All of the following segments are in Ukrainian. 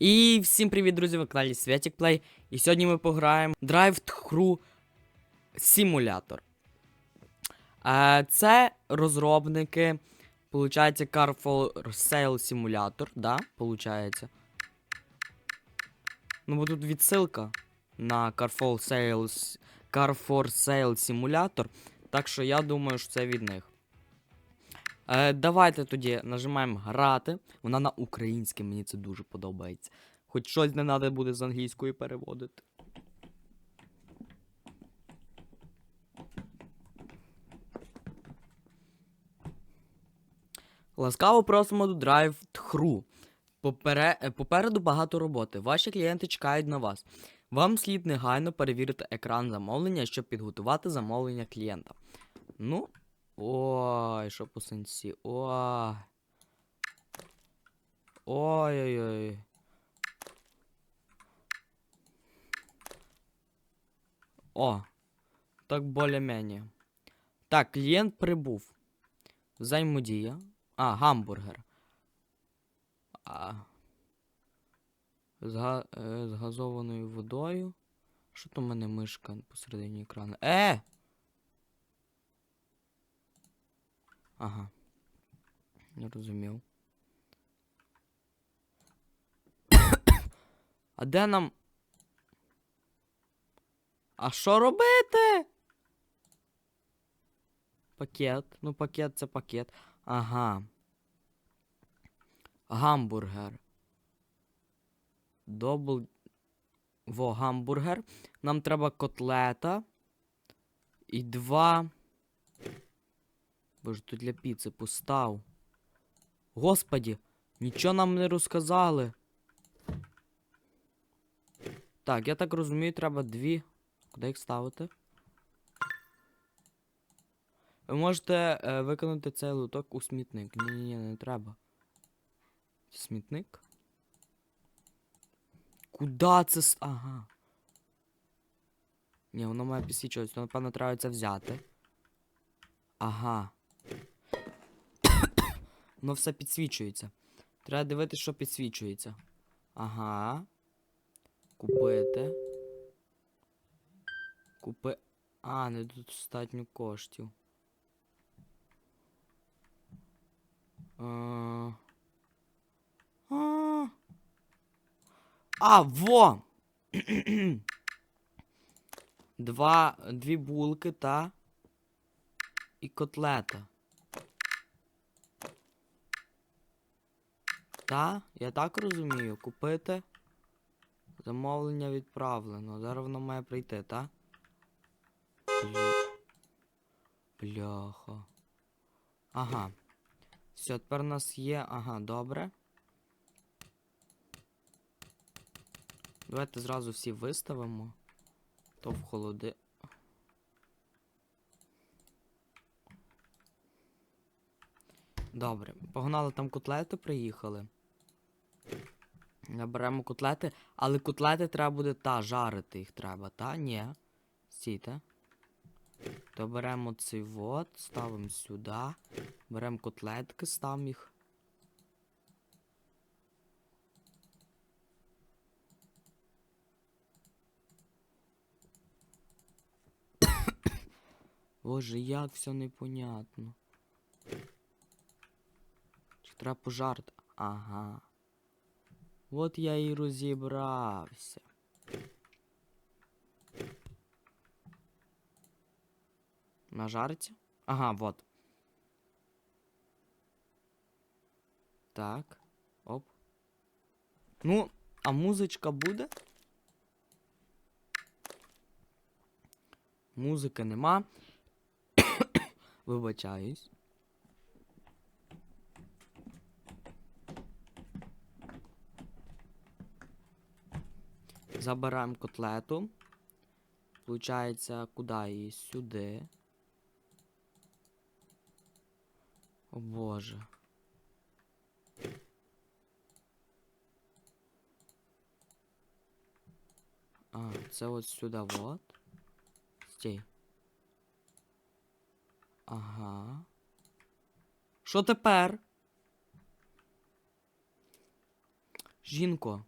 І всім привіт, друзі! На каналі Святік Плей. І сьогодні ми пограємо Drive Thru Simulator. Е, Це розробники. Получається Car for Sale Simulator, да? Получається. Ну, бо тут відсилка на Car for Sales, Car for Sale Simulator. Так що я думаю, що це від них. Е, давайте тоді нажимаємо грати. Вона на українське, мені це дуже подобається. Хоч щось не треба буде з англійської переводити. Ласкаво просимо до Drive Thru. Попере... е, Попереду багато роботи. Ваші клієнти чекають на вас. Вам слід негайно перевірити екран замовлення, щоб підготувати замовлення клієнта. Ну, Ой, що по сенсі. Ой. Ой-ой-ой. О, так более-менее. Так, клієнт прибув. Взаємодія. А, гамбургер. А. З, га... е, з газованою водою. Що то в мене мишка посередині екрану? Е! Ага. Не розумів. а де нам. А що робити? Пакет. Ну, пакет це пакет. Ага. Гамбургер. Добл. Во, гамбургер. Нам треба котлета. І два. Боже, тут для піци постав. Господі, нічого нам не розказали. Так, я так розумію, треба дві. Куди їх ставити? Ви можете е, виконати цей лоток у смітник. Ні, ні, ні, не треба. Смітник? Куда це с. Ага. Ні, воно має підсвічуватися, то, напевно, треба це взяти. Ага. Воно все підсвічується. Треба дивитися, що підсвічується. Ага. Купити. Купи. А, недостатньо коштів. А... А, а во! Два, дві булки та і котлета. Та, я так розумію, купити. Замовлення відправлено. Зараз воно має прийти, та? Бляха. Ага. Все, тепер у нас є. Ага, добре. Давайте зразу всі виставимо. То в холоди. Добре, погнали там котлети приїхали. Наберемо котлети, але котлети треба буде та, жарити їх треба, та? Ні. Стійте. То беремо цей вот, ставимо сюди. Беремо котлетки, ставимо їх. Боже, як все непонятно. Чи треба пожарити? Ага. От я і розібрався. Нажариться? Ага, вот. Так. Оп. Ну, а музичка буде? Музики нема. Вибачаюсь. Забираємо котлету. Получається, куди її? Сюди. О боже. А, це от сюди вот. Стій. Ага. Що тепер? Жінко.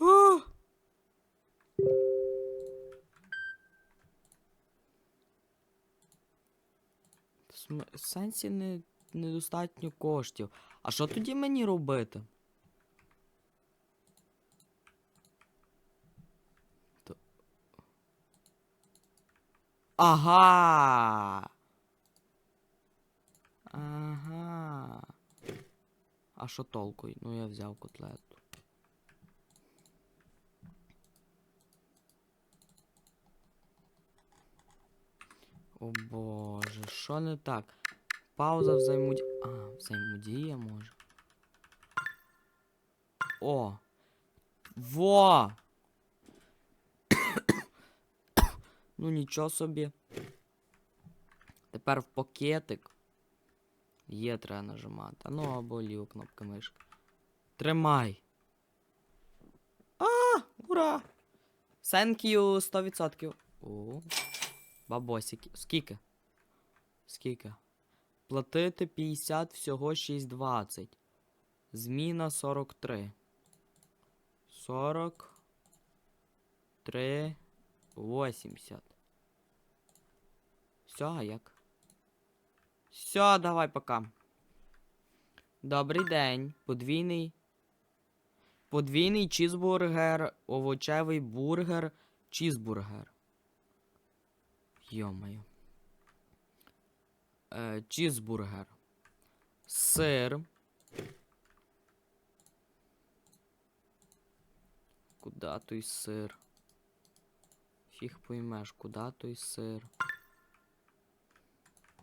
О! Сенсі не, недостатньо коштів. А що тоді мені робити? То... Ага. Ага. А що толку? Ну я взяв котлет. О боже, що не так? Пауза взаємодія. А, взаємодія може. О! Во! ну нічого собі. Тепер в пакетик. Є треба нажимати. Ну або ліву кнопку мишки. Тримай. А, ура! Thank you 100%. О, бабосики. Скільки? Скільки? Платити 50 всього 6,20. Зміна 43. 43. 80. Все, а як? Все, давай пока. Добрий день. Подвійний. Подвійний чізбургер, овочевий бургер, чізбургер. Йомаю. Е, чізбургер. Сир. Куда той сир? Фіг поймеш, куда той сир?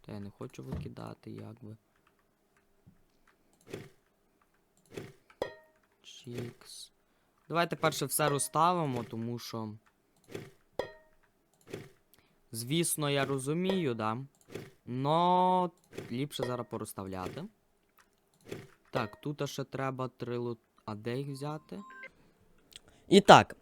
Та я не хочу викидати, як би. Чікс. Давайте перше все розставимо, тому що. Звісно, я розумію, да. Но ліпше зараз порозставляти. Так, тут ще треба три лут. А де їх взяти? І так.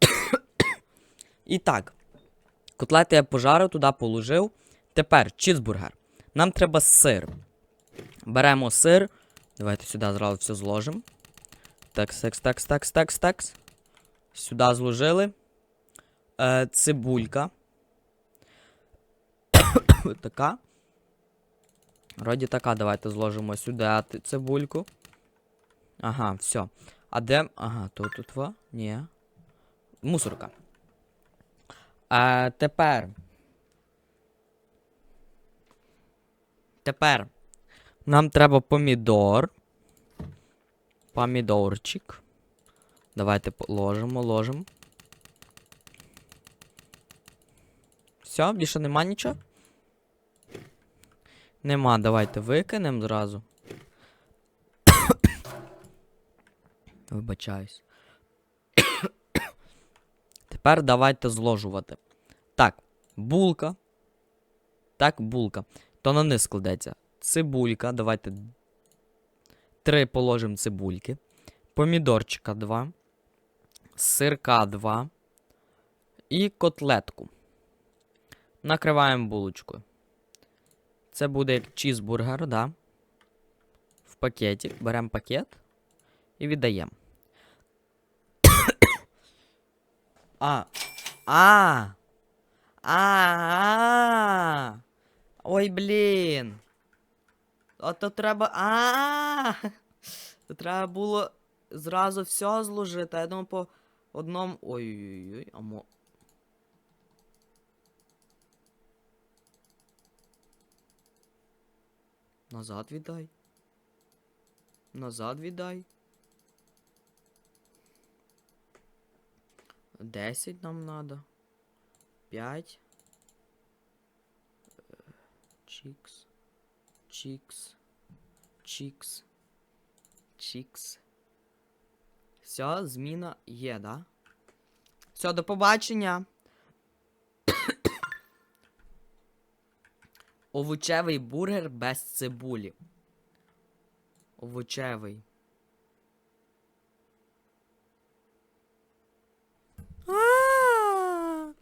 І так. Котлети я пожарив, туди положив. Тепер чізбургер. Нам треба сир. Беремо сир. Давайте сюди зразу все зложимо. Такс, такс, такс, такс, такс, такс. Сюди зложили. Е, цибулька. така. Вроді така, давайте зложимо сюди цибульку. Ага, все. А де. Ага, то тут во? Ні. Мусорка. А, тепер. Тепер. Нам треба помідор. Помідорчик. Давайте положимо, ложимо. Все, більше нема нічого? Нема, давайте викинемо зразу. Вибачаюсь. Тепер давайте зложувати. Так, булка. Так, булка. То на низ складеться. Цибулька. Давайте. Три положимо цибульки. Помідорчика 2. Сирка 2. І котлетку. Накриваємо булочкою. Це буде як чізбургер, да? В пакеті. Беремо пакет і віддаємо. А. А. А. Ой, блін. А то треба. А. То треба було зразу все зложити. Я думаю, по одному. Ой-ой-ой, а Назад віддай. Назад віддай. 10 нам надо. 5. Чикс. Чикс. Чикс. Чикс. Все, зміна є, да? Все, до побачення. Овочевий бургер без цибулі. Овочевий. А!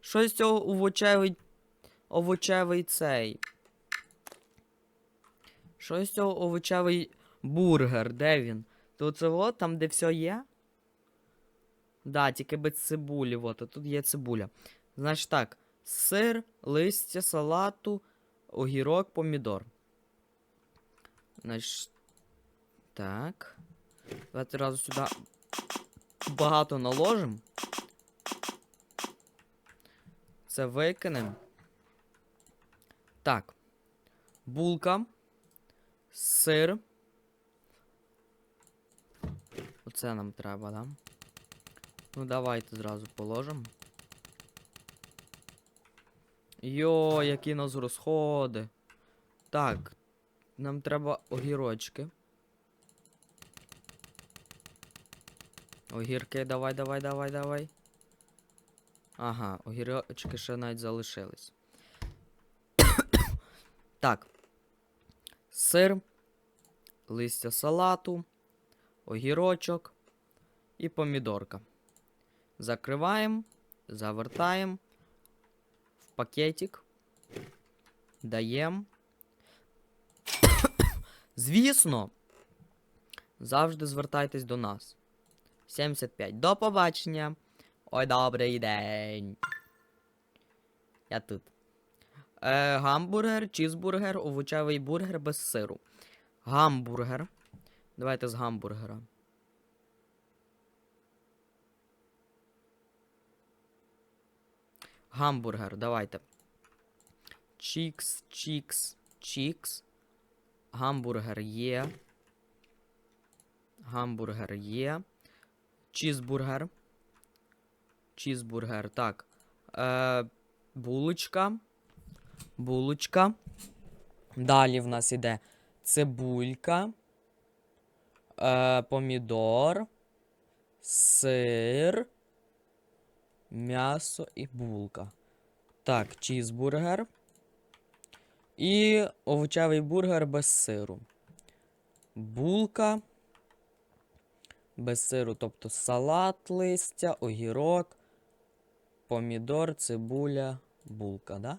Що з цього овочевий. Овочевий цей. Що з цього овочевий бургер? Де він? То це от там, де все є? Да, тільки без цибулі, от, а тут є цибуля. Значить так, сир, листя салату, огірок, помідор. Значить, так. Давайте разу сюди багато наложимо. Це викинемо. Так. Булка. Сир. Оце нам треба, да? Ну, давайте зразу положимо. Йо, які у нас розходи. Так. Нам треба огірочки. Огірки, давай, давай, давай, давай. Ага, огірочки ще навіть залишились. так. Сир, листя салату, огірочок і помідорка. Закриваємо, завертаємо пакетик. Даємо. Звісно, завжди звертайтесь до нас. 75. До побачення. Ой, добрий день. Я тут. Е, гамбургер, чізбургер, овочевий бургер без сиру. Гамбургер. Давайте з гамбургера. Гамбургер, давайте. Чікс, чікс, чікс. Гамбургер є. Гамбургер є. Чізбургер. Чізбургер. Так. Е, булочка. Булочка. Далі в нас іде цибулька. Е, помідор. Сир. М'ясо і булка. Так, чізбургер. І овочевий бургер без сиру. Булка. Без сиру, тобто салат, листя, огірок, помідор, цибуля, булка, да?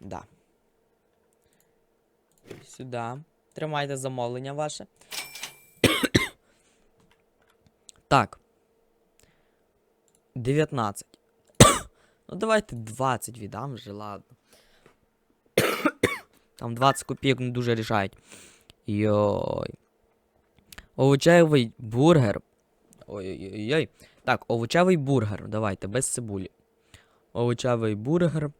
Да. Сюди. Тримайте замовлення ваше. так. 19. ну, давайте 20 віддам вже, ладно. Там 20 копійок не дуже рішають. Йой. Овочевий бургер. Ой-ой-ой. Так, овочевий бургер. Давайте, без цибулі. Овочевий бургер.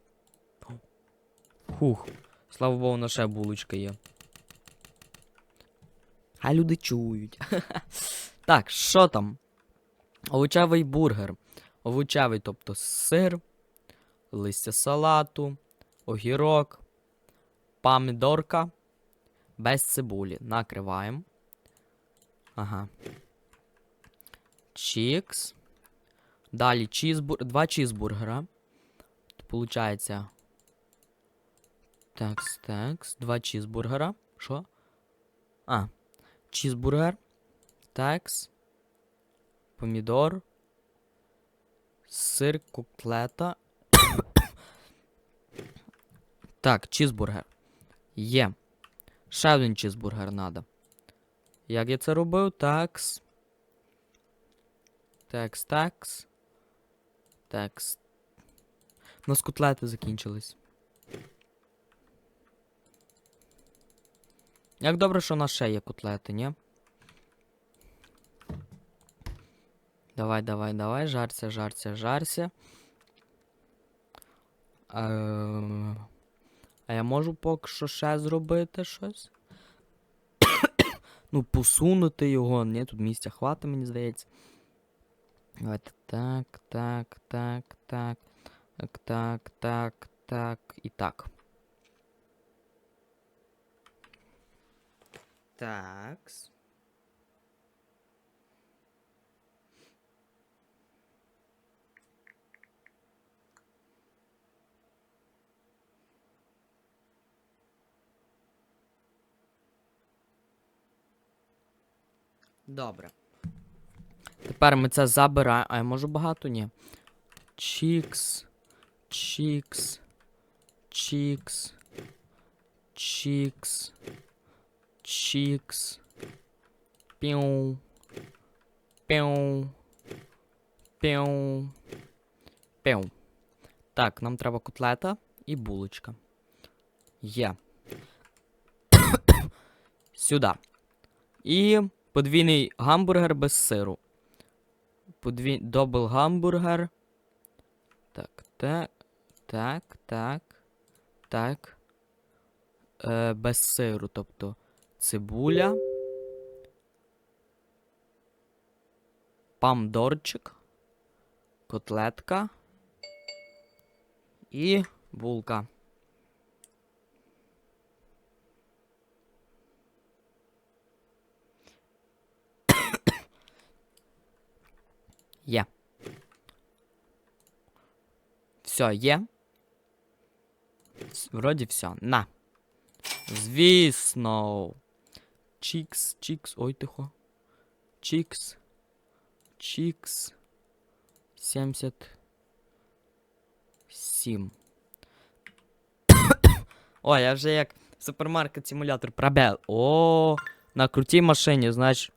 Хух. Слава Богу, на ще булочка є. А люди чують. так, що там? Овочевий бургер. Овочевий, тобто сир, листя салату, огірок, помідорка. Без цибулі. Накриваємо. Ага. Чікс. Далі чізбур... два чізбургера. Получається. Такс, такс. Два чізбургера. Що? А. Чізбургер. Такс. Помідор. Сир, котлета. так, чізбургер. Є. Ще один чізбургер надо. Як я це робив? Такс. Такс, такс. Такс. У нас котлети закінчились. Як добре, що у нас ще є котлети, ні? Давай, давай, давай, жарся, жарся, жарся. Е... А я можу поки що ще зробити щось? ну, посунути його. Ні, тут місця хватить, мені здається. Давайте так, так, так, так. Так, так, так, так і так. Такс. Добре. Тепер ми це забираємо. А я можу багато? Ні. Чікс. Чікс. Чікс. Чікс. Чікс. Піу. Піу. Піу. Піу. Так, нам треба котлета і булочка. Є. Сюди. І подвійний гамбургер без сиру. Подвій... Добл гамбургер. Так, так, так, так, так. Е, без сиру, тобто цибуля. Помдорчик. Котлетка. І булка. Є. Все, є. Вроді все. На. Звісно. Чікс, чікс. Ой, тихо. Чікс. Чікс. 77. О, я вже як супермаркет симулятор пробел. О, на крутій машині, значить.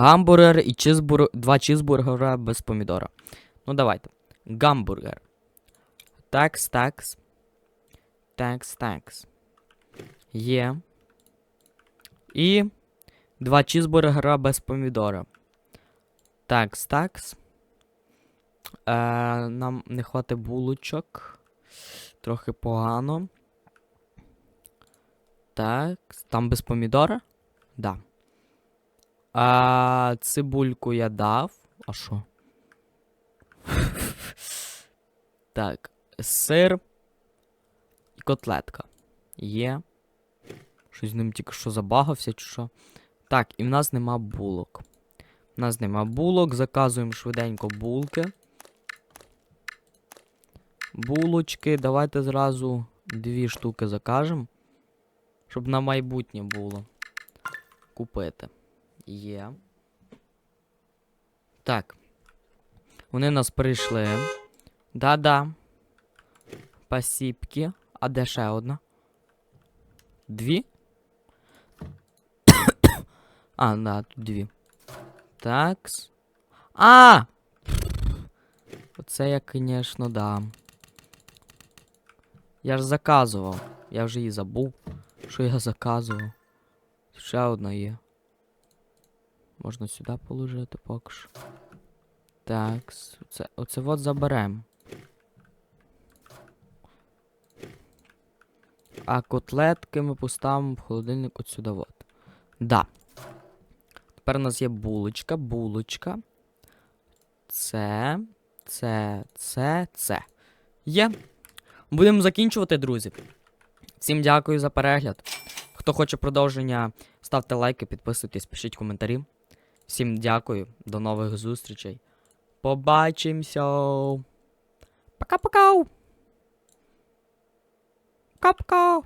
Гамбургер і чизбур... два чизбургера без помідора. Ну, давайте. Гамбургер. Такс, такс. Такс, такс. Є. І два чизбургера без помідора. Такс, такс. Е, нам не хватить булочок. Трохи погано. Так. Там без помідора? Да. А, цибульку я дав. А що? так. Сир і котлетка. Є. Щось з ним тільки що забагався, чи що. Так, і в нас нема булок. У нас нема булок, заказуємо швиденько булки. Булочки, давайте зразу дві штуки закажемо. Щоб на майбутнє було. Купити. Є. Так. Вони нас прийшли. Да-да. Пасіпки. А де ще одна? Дві? а, да, тут дві. Такс. А! Оце я, звісно, да. Я ж заказував. Я вже її забув, що я заказував. Ще одна є. Можна сюди положити поки що. Так, оце, оце от заберемо. А котлетки ми поставимо в холодильник от сюди от. Да. Тепер у нас є булочка, булочка. Це, це, це, це. Є. Будемо закінчувати, друзі. Всім дякую за перегляд. Хто хоче продовження, ставте лайки, підписуйтесь, пишіть коментарі. Всім дякую, до нових зустрічей. Побачимся. Пока-пока. Пока-пока.